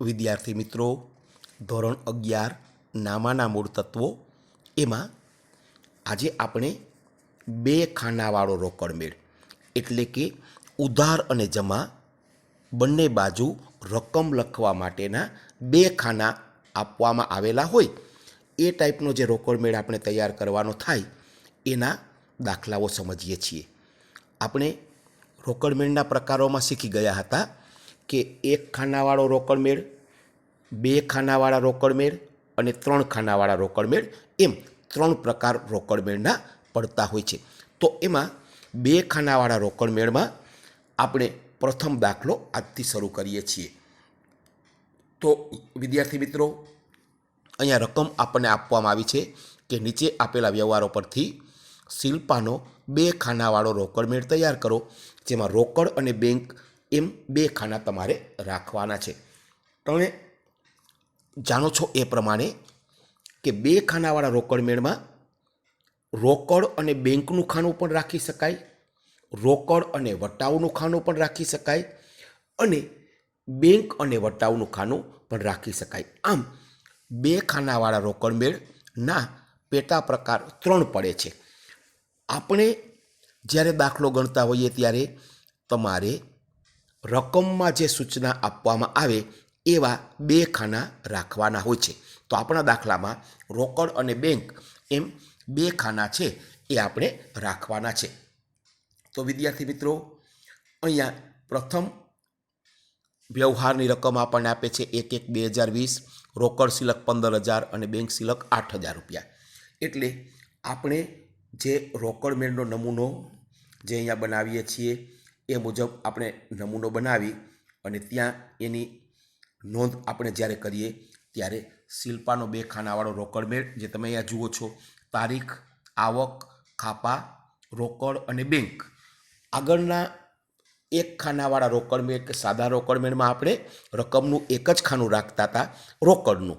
વિદ્યાર્થી મિત્રો, ધોરણ અગિયાર, નામાના મૂળ તત્વો. એમાં આજે આપણે બે ખાનાવાળો રોકડ મેળ, એટલે કે ઉધાર અને જમા બંને બાજુ રકમ લખવા માટેના બે ખાના આપવામાં આવેલા હોય. એ ટાઈપનો જે રોકડ મેળ આપણે તૈયાર કરવાનો થાય, એના દાખલાઓ સમજીએ છીએ. આપણે રોકડ મેળના પ્રકારોમાં શીખી ગયા હતા. કે એક ખાનાવાળો રોકડ મેળ, બે ખાનાવાળા રોકડ મેળ અને ત્રણ ખાનાવાળા રોકડ મેળ એમ ત્રણ પ્રકાર રોકડ મેળના પડતા હોય છે. તો એમાં બે ખાનાવાળા રોકડ મેળમાં આપણે પ્રથમ દાખલો આજથી શરૂ કરીએ છીએ. તો વિદ્યાર્થી મિત્રો, અહીંયા રકમ આપણને આપવામાં આવી છે કે નીચે આપેલા વ્યવહારો પરથી શિલ્પાનો બે ખાનાવાળો રોકડ મેળ તૈયાર કરો, જેમાં રોકડ અને બેંક એમ બે ખાના તમારે રાખવાના છે. તમે જાણો છો એ પ્રમાણે કે બે ખાનાવાળા રોકડ મેળમાં રોકડ અને બેંકનું ખાનું પણ રાખી શકાય, રોકડ અને વટાવનું ખાનું પણ રાખી શકાય અને બેંક અને વટાવનું ખાનું પણ રાખી શકાય. આમ, બે ખાનાવાળા રોકડ મેળના પેટા પ્રકાર ત્રણ પડે છે. આપણે જ્યારે દાખલો ગણતા હોઈએ ત્યારે તમારે રકમમાં જે સૂચના આપવામાં આવે, એવા બે ખાના રાખવાના હોય છે. તો આપણા દાખલામાં રોકડ અને બેંક, એમ બે ખાના છે, એ આપણે રાખવાના છે. તો વિદ્યાર્થી મિત્રો, અહીંયા પ્રથમ વ્યવહારની રકમ આપણને આપે છે એક એક બે હજાર વીસ, રોકડ સિલક પંદર હજાર અને બેંક સિલક આઠ હજાર રૂપિયા. એટલે આપણે જે રોકડ મેળનો નમૂનો જે અહીંયા બનાવીએ છીએ એ મુજબ આપણે નમૂનો બનાવી અને ત્યાં એની નોંધ આપણે જ્યારે કરીએ ત્યારે શિલ્પાનો બે ખાનાવાળો રોકડ મેળ, જે તમે અહીંયા જુઓ છો, તારીખ, આવક, ખાપા, રોકડ અને બેંક. આગળના એક ખાનાવાળા રોકડ મેળ કે સાદા રોકડ મેળમાં આપણે રકમનું એક જ ખાનું રાખતા હતા, રોકડનું.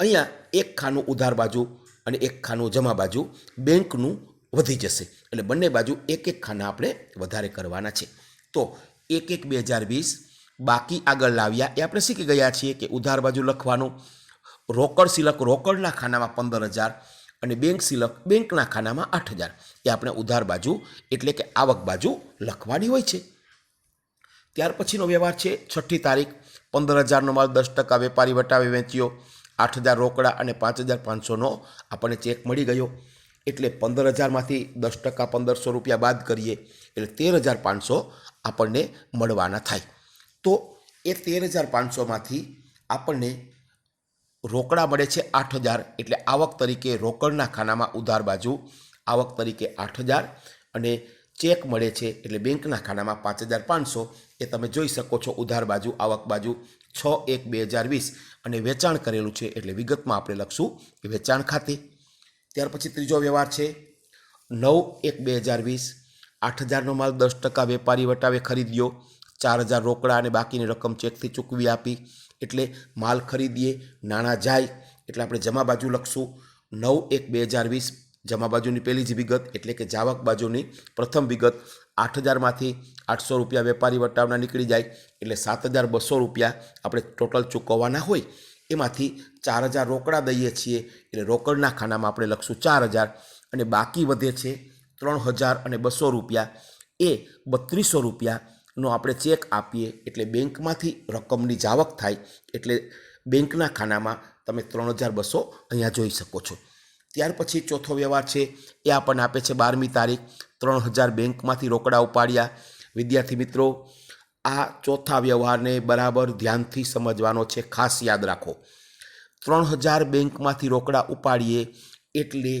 અહીંયા એક ખાનું ઉધાર બાજુ અને એક ખાનું જમા બાજુ બેંકનું વધી જશે. એટલે બંને બાજુ એક એક ખાના આપણે વધારે કરવાના છે. તો એક એક બે હજાર વીસ. બાકી આગળ લાવ્યા. એ આપણે શીખી ગયા છીએ કે ઉધાર બાજુ લખવાનું. રોકડ સિલક રોકડના ખાનામાં પંદર હજાર અને બેંક સિલક બેંકના ખાનામાં આઠ હજાર. એ આપણે ઉધાર બાજુ એટલે કે આવક બાજુ લખવાની હોય છે. ત્યાર પછીનો વ્યવહાર છે છઠ્ઠી તારીખ. પંદર હજારનો માલ દસ ટકા વેપારી વટાવે વેચ્યો. આઠ હજાર રોકડા અને પાંચ હજાર પાંચસોનો આપણને ચેક મળી ગયો. એટલે પંદર હજારમાંથી દસ ટકા પંદરસો રૂપિયા બાદ કરીએ. એટલે તેર હજાર પાંચસો આપણને મળવાના થાય. તો એ તેર હજાર પાંચસોમાંથી આપણને રોકડા મળે છે આઠ હજાર. એટલે આવક તરીકે રોકડના ખાનામાં ઉધાર બાજુ આવક તરીકે આઠ હજાર અને ચેક મળે છે એટલે બેંકના ખાનામાં પાંચ હજાર પાંચસો. એ તમે જોઈ શકો છો ઉધાર બાજુ, આવક બાજુ છ એક બે હજાર વીસ અને વેચાણ કરેલું છે એટલે વિગતમાં આપણે લખશું વેચાણ ખાતે. ત્યાર પછી ત્રીજો વ્યવહાર છે નવ એક બે હજાર વીસ. આઠ હજારનો માલ દસ ટકા વેપારી વટાવે ખરીદ્યો, ચાર હજાર રોકડા અને બાકીની રકમ ચેકથી ચૂકવી આપી. એટલે માલ ખરીદીએ, નાણાં જાય. એટલે આપણે જમા બાજુ લખશું. નવ એક બે હજાર વીસ, જમા બાજુની પહેલી જ વિગત, એટલે કે જાવક બાજુની પ્રથમ વિગત. આઠ હજારમાંથી આઠસો રૂપિયા વેપારી વટાવના નીકળી જાય. એટલે સાત હજાર બસો રૂપિયા આપણે ટોટલ ચૂકવવાના હોય. એમાંથી ચાર હજાર રોકડા દઈએ છીએ. એટલે રોકડના ખાનામાં આપણે લખશું ચાર હજાર. અને બાકી વધે છે ત્રણ હજાર અને બસો રૂપિયા. એ બત્રીસો રૂપિયાનો આપણે ચેક આપીએ એટલે બેંકમાંથી રકમની જાવક થાય એટલે બેંકના ખાનામાં તમે ત્રણ હજાર બસો અહીંયા જોઈ શકો છો. ત્યાર પછી ચોથો વ્યવહાર છે, એ આપણને આપે છે બારમી તારીખ. ત્રણ હજાર બેંકમાંથી રોકડા ઉપાડ્યા. વિદ્યાર્થી મિત્રો, આ ચોથા વ્યવહારને બરાબર ધ્યાનથી સમજવાનો છે, ખાસ યાદ રાખો. ત્રણ હજાર બેંકમાંથી રોકડા ઉપાડીએ એટલે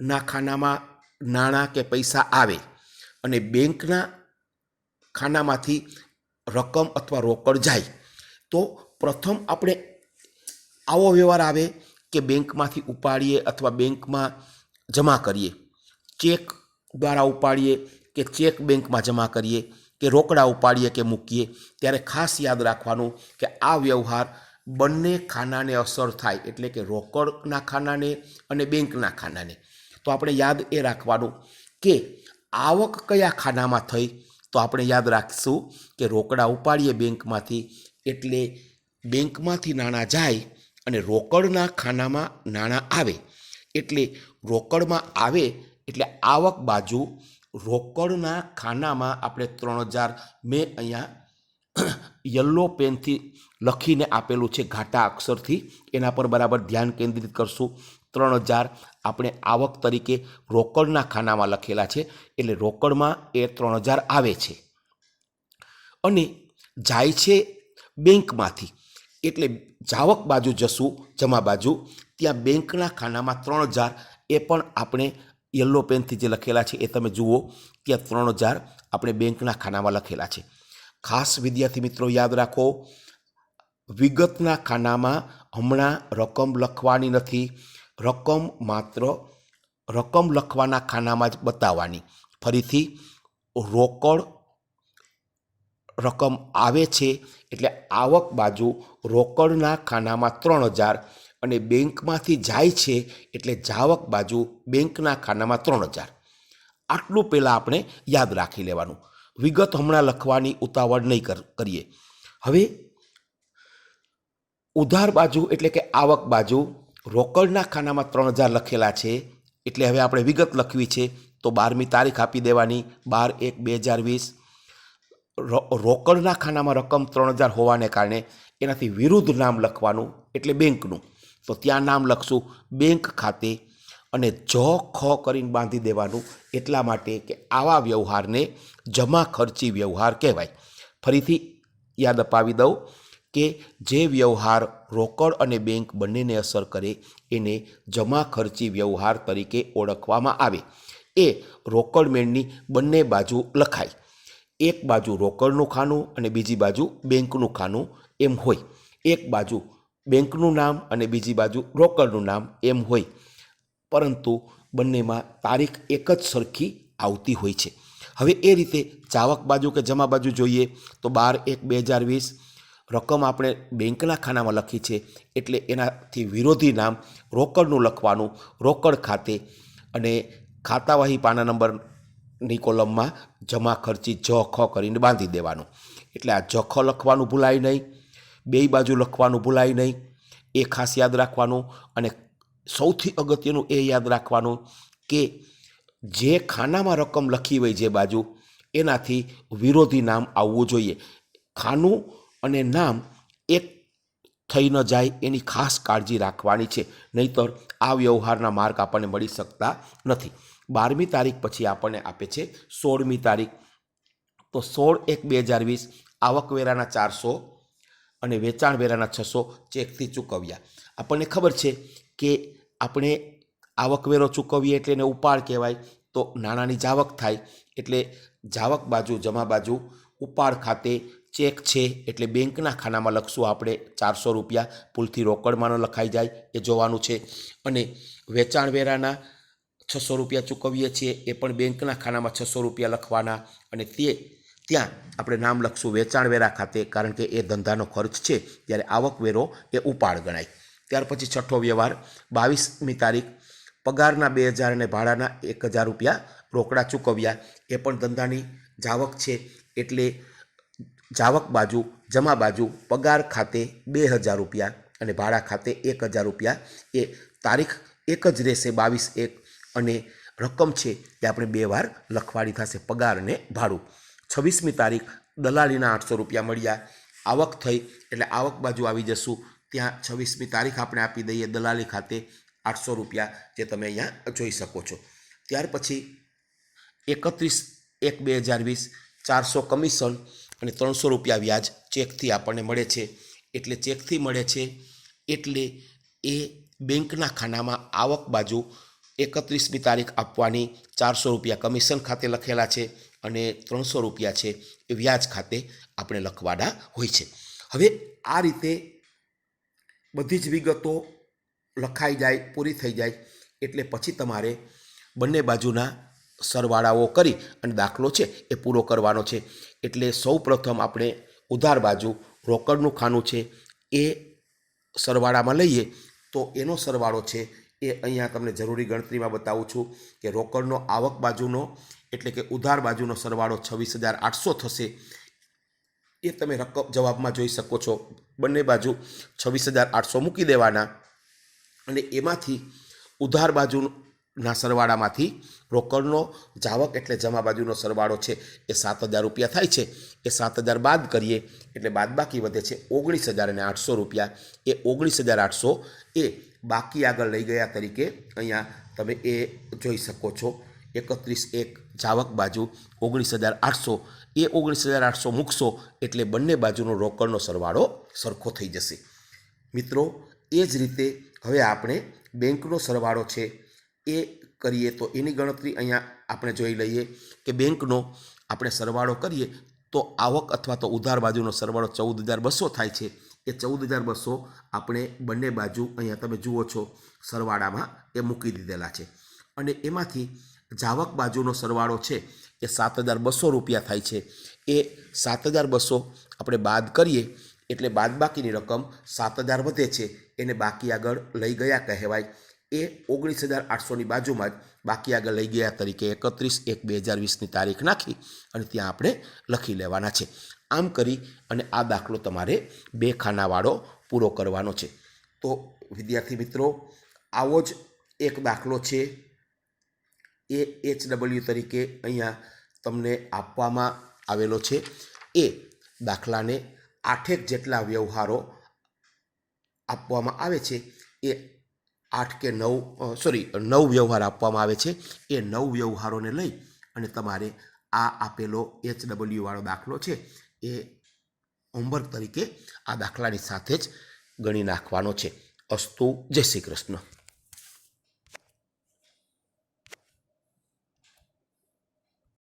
રોકડના ખાનામાં નાણાં કે પૈસા આવે અને બેંકના ખાનામાંથી રકમ અથવા રોકડ જાય, તો પ્રથમ આપણે આવો વ્યવહાર આવે કે બેંકમાંથી ઉપાડીએ અથવા બેંકમાં જમા કરીએ. ચેક દ્વારા ઉપાડીએ કે ચેક બેંકમાં જમા કરીએ કે રોકડા ઉપાડીએ કે મૂકીએ, ત્યારે ખાસ યાદ રાખવાનું કે આ વ્યવહાર બંને ખાનાને અસર થાય, એટલે કે રોકડના ખાનાને અને બેંકના ખાનાને. તો આપણે યાદ એ રાખવાનું કે આવક કયા ખાનામાં થઈ તો આપણે યાદ રાખીશું કે રોકડા ઉપાડીએ બેંકમાંથી એટલે બેંકમાંથી નાણાં જાય અને રોકડના ખાનામાં નાણાં આવે. એટલે રોકડમાં આવે એટલે આવક બાજુ રોકડના ખાનામાં આપણે ત્રણ હજાર મેં અહીંયા યલો પેનથી લખીને આપેલું છે, ઘાટા અક્ષરથી. એના પર બરાબર ધ્યાન કેન્દ્રિત કરશું. ત્રણ હજાર આપણે આવક તરીકે રોકડના ખાનામાં લખેલા છે. એટલે રોકડમાં એ ત્રણ હજાર આવે છે. અને જાય છે બેંકમાંથી. એટલે જાવક બાજુ જશું, જમા બાજુ, ત્યાં બેંકના ખાનામાં ત્રણ હજાર એ પણ આપણે યલો પેનથી જે લખેલા છે એ તમે જુઓ, ત્યાં ત્રણ હજાર આપણે બેંકના ખાનામાં લખેલા છે. ખાસ વિદ્યાર્થી મિત્રો યાદ રાખો, વિગતના ખાનામાં હમણાં રકમ લખવાની નથી. રકમ માત્ર રકમ લખવાના ખાનામાં જ બતાવવાની. ફરીથી, રોકડ રકમ આવે છે એટલે આવક બાજુ રોકડના ખાનામાં ત્રણ હજાર અને બેંકમાંથી જાય છે એટલે જાવક બાજુ બેંકના ખાનામાં ત્રણ હજાર. આટલું પહેલાં આપણે યાદ રાખી લેવાનું. વિગત હમણાં લખવાની ઉતાવળ નહીં કર, કરીએ. હવે, ઉધાર બાજુ એટલે કે આવક બાજુ રોકડના ખાનામાં ત્રણ હજાર લખેલા છે, એટલે હવે આપણે વિગત લખવી છે, તો બારમી તારીખ આપી દેવાની, બાર એક બે હજાર વીસ. રોકડના ખાનામાં રકમ ત્રણ હજાર હોવાને કારણે એનાથી વિરુદ્ધ નામ લખવાનું, એટલે બેંકનું. તો ત્યાં નામ લખશું, બેંક ખાતે, અને જ ખ કરીને બાંધી દેવાનું, એટલા માટે કે આવા વ્યવહારને જમા ખર્ચી વ્યવહાર કહેવાય. ફરીથી યાદ અપાવી દઉં કે જે વ્યવહાર રોકડ અને બેંક બંનેને અસર કરે એને જમા ખર્ચી વ્યવહાર તરીકે ઓળખવામાં આવે. એ રોકડ મેળની બંને બાજુ લખાય. એક બાજુ રોકડનું ખાનું અને બીજી બાજુ બેંકનું ખાનું એમ હોય. એક બાજુ બેંકનું નામ અને બીજી બાજુ રોકડનું નામ એમ હોય. પરંતુ બંનેમાં તારીખ એક જ સરખી આવતી હોય છે. હવે એ રીતે ચાવક બાજુ કે જમા બાજુ જોઈએ તો બાર એક બે હજાર વીસ રકમ આપણે બેંકના ખાનામાં લખી છે, એટલે એનાથી વિરોધી નામ રોકડનું લખવાનું, રોકડ ખાતે અને ખાતાવાહી પાના નંબરની કોલમમાં જમા ખર્ચી જ ખ કરીને બાંધી દેવાનું. એટલે આ જખ લખવાનું ભૂલાય નહીં બેય બાજુ લખવાનું ભૂલાય નહીં, એ ખાસ યાદ રાખવાનું અને સૌથી અગત્યનું એ યાદ રાખવાનું કે જે ખાનામાં રકમ લખી હોય જે બાજુ, એનાથી વિરોધી નામ આવવું જોઈએ. ખાનું અને નામ એક થઈ ન જાય એની ખાસ કાળજી રાખવાની છે. નહીતર આ વ્યવહારના માર્ક આપણને મળી શકતા નથી. બારમી તારીખ પછી આપણને આપે છે સોળમી તારીખ. તો સોળ એક બે હજાર વીસ આવકવેરાના ચારસો અને વેચાણ વેરાના છસો ચેકથી ચૂકવ્યા. આપણને ખબર છે કે આપણે આવકવેરો ચૂકવીએ એટલે એને ઉપાડ કહેવાય. તો નાણાંની જાવક થાય એટલે જાવક બાજુ, જમા બાજુ ઉપાડ ખાતે ચેક છે એટલે બેંકના ખાનામાં લખશું આપણે ચારસો રૂપિયા. ભૂલથી રોકડમાં ન લખાઈ જાય એ જોવાનું છે. અને વેચાણ વેરાના છસો રૂપિયા ચૂકવીએ છીએ એ પણ બેંકના ખાનામાં છસો રૂપિયા લખવાના. અને તે ત્યાં આપણે નામ લખશું વેચાણ વેરા ખાતે કારણ કે એ ધંધાનો ખર્ચ છે. ત્યારે આવકવેરો એ ઉપાડ ગણાય. ત્યાર પછી છઠ્ઠો વ્યવહાર, બાવીસમી તારીખ, પગારના બે હજાર અને ભાડાના એક હજાર રૂપિયા રોકડા ચૂકવ્યા. એ પણ ધંધાની જાવક છે. એટલે જાવક બાજુ, જમા બાજુ પગાર ખાતે બે હજાર રૂપિયા અને ભાડા ખાતે એક હજાર રૂપિયા. એ તારીખ એક જ રહેશે બાવીસ એક અને રકમ છે એ આપણે બે વાર લખવાડી થશે પગાર અને ભાડું. છવ્વીસમી તારીખ દલાલીના આઠસો રૂપિયા મળ્યા. આવક થઈ એટલે આવક બાજુ આવી જશું. ત્યાં છવ્વીસમી તારીખ આપણે આપી દઈએ દલાલી ખાતે આઠસો રૂપિયા જે તમે અહીંયા જોઈ શકો છો. ત્યાર પછી એકત્રીસ એક બે હજાર વીસ ચારસો કમિશન અને ત્રણસો રૂપિયા વ્યાજ ચેકથી આપણને મળે છે. એટલે ચેકથી મળે છે એટલે એ બેંકના ખાનામાં આવક બાજુ એકત્રીસમી તારીખ આપવાની ચારસો રૂપિયા કમિશન ખાતે લખેલા છે અને ત્રણસો રૂપિયા છે એ વ્યાજ ખાતે આપણે લખવાના હોય છે. હવે આ રીતે બધી જ વિગતો લખાઈ જાય, પૂરી થઈ જાય એટલે પછી તમારે બંને બાજુના સરવાળાઓ કરી અને દાખલો છે એ પૂરો કરવાનો છે. એટલે સૌ પ્રથમ આપણે ઉધાર બાજુ રોકડનું ખાનું છે એ સરવાળામાં લઈએ તો એનો સરવાળો છે એ અહીંયા તમને જરૂરી ગણતરીમાં બતાવું છું કે રોકડનો આવક બાજુનો એટલે કે ઉધાર બાજુનો સરવાળો છવ્વીસ હજાર આઠસો થશે. એ તમે રકમ જવાબમાં જોઈ શકો છો. બંને બાજુ છવ્વીસ હજાર આઠસો મૂકી દેવાના અને એમાંથી ઉધાર બાજુના સરવાળામાંથી રોકડનો જાવક એટલે જમા બાજુનો સરવાળો છે એ સાત હજાર રૂપિયા થાય છે. એ સાત હજાર બાદ કરીએ એટલે બાદ બાકી વધે છે ઓગણીસ હજાર અને આઠસો રૂપિયા. એ ઓગણીસ હજાર આઠસો એ બાકી આગળ લઈ ગયા તરીકે અહીંયા તમે એ જોઈ શકો છો. એકત્રીસ એક જાવક બાજુ ઓગણીસ હજાર આઠસો. એ ઓગણીસ હજાર આઠસો મૂકશો એટલે બંને બાજુનો રોકડનો સરવાળો સરખો થઈ જશે. મિત્રો, એ જ રીતે હવે આપણે બેંકનો સરવાળો છે એ કરીએ તો એની ગણતરી અહીંયા આપણે જોઈ લઈએ કે બેંકનો આપણે સરવાળો કરીએ તો આવક અથવા તો ઉધાર બાજુનો સરવાળો ચૌદ હજાર બસો થાય છે. એ ચૌદ હજાર બસો આપણે બંને બાજુ અહીંયા તમે જુઓ છો સરવાળામાં એ મૂકી દીધેલા છે. અને એમાંથી જાવક બાજુનો સરવાળો છે એ સાત હજાર બસો રૂપિયા થાય છે. એ સાત હજાર બસો આપણે બાદ કરીએ એટલે બાદબાકીની રકમ સાત હજાર વધે છે. એને બાકી આગળ લઈ ગયા કહેવાય. એ ઓગણીસ હજાર આઠસોની બાજુમાં જ બાકી આગળ લઈ ગયા તરીકે એકત્રીસ એક બે હજાર વીસની તારીખ નાખી અને ત્યાં આપણે લખી લેવાના છે. આમ કરી અને આ દાખલો તમારે બે ખાનાવાળો પૂરો કરવાનો છે. તો વિદ્યાર્થી મિત્રો, આવો જ એક દાખલો છે. એ એચ ડબલ્યુ તરીકે અહીંયા તમને આપવામાં આવેલો છે. એ દાખલાને આઠેક જેટલા વ્યવહારો આપવામાં આવે છે. એ આઠ કે નવ સોરી નવ વ્યવહાર આપવામાં આવે છે. એ નવ વ્યવહારોને લઈ અને તમારે આ આપેલો એચ ડબલ્યુવાળો દાખલો છે એ હોમવર્ક તરીકે આ દાખલાની સાથે જ ગણી નાખવાનો છે. અસ્તુ, જય શ્રી કૃષ્ણ.